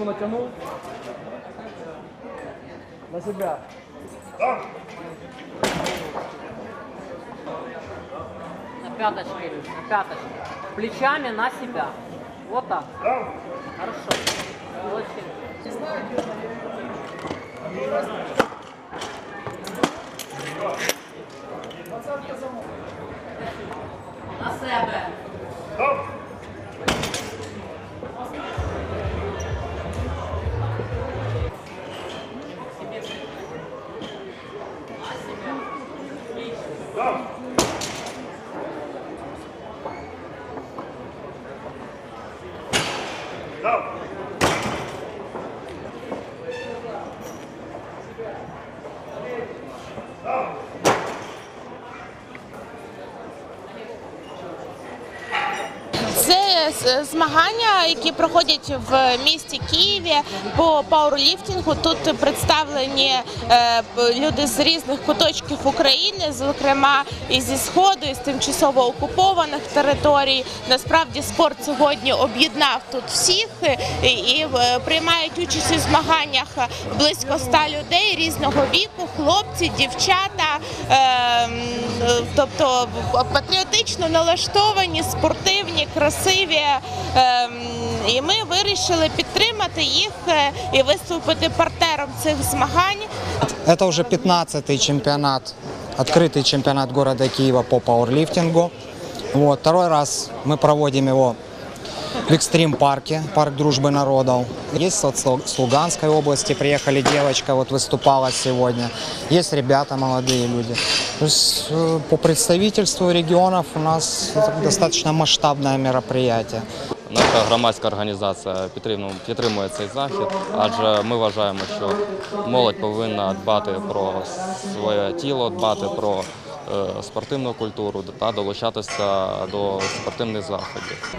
Руку натянул. На себя. Да. На пяточки, на пяточки. Плечами на себя. Вот так. Да. Хорошо. Отлично. Це з- змагання, які проходять в місті Києві по пауерліфтингу. Тут представлені е, люди з різних куточків України, зокрема і зі сходу, і з тимчасово окупованих територій. Насправді спорт сьогодні об'єднав тут всіх е, і, е, приймають участь у змаганнях близько ста людей різного віку, хлопці, дівчата, тобто патріотично налаштовані, спортивні, красиві Е, м, І ми вирішили підтримати їх е, і виступити партнером цих змагань. Это уже 15-й чемпионат, открытый чемпионат города Киева по пауэрлифтингу. Вот, второй раз мы проводим его в Экстрим парке, парк дружбы народов. Есть вот с Лу- с Луганской области, приехали девочка, вот выступала сегодня. Есть ребята, молодые люди. Э, по представительству регионов у нас достаточно масштабное мероприятие. Наша громадська організація підтримує цей захід, адже ми вважаємо, що молодь повинна дбати про своє тіло, дбати про е, спортивну культуру та долучатися до спортивних заходів.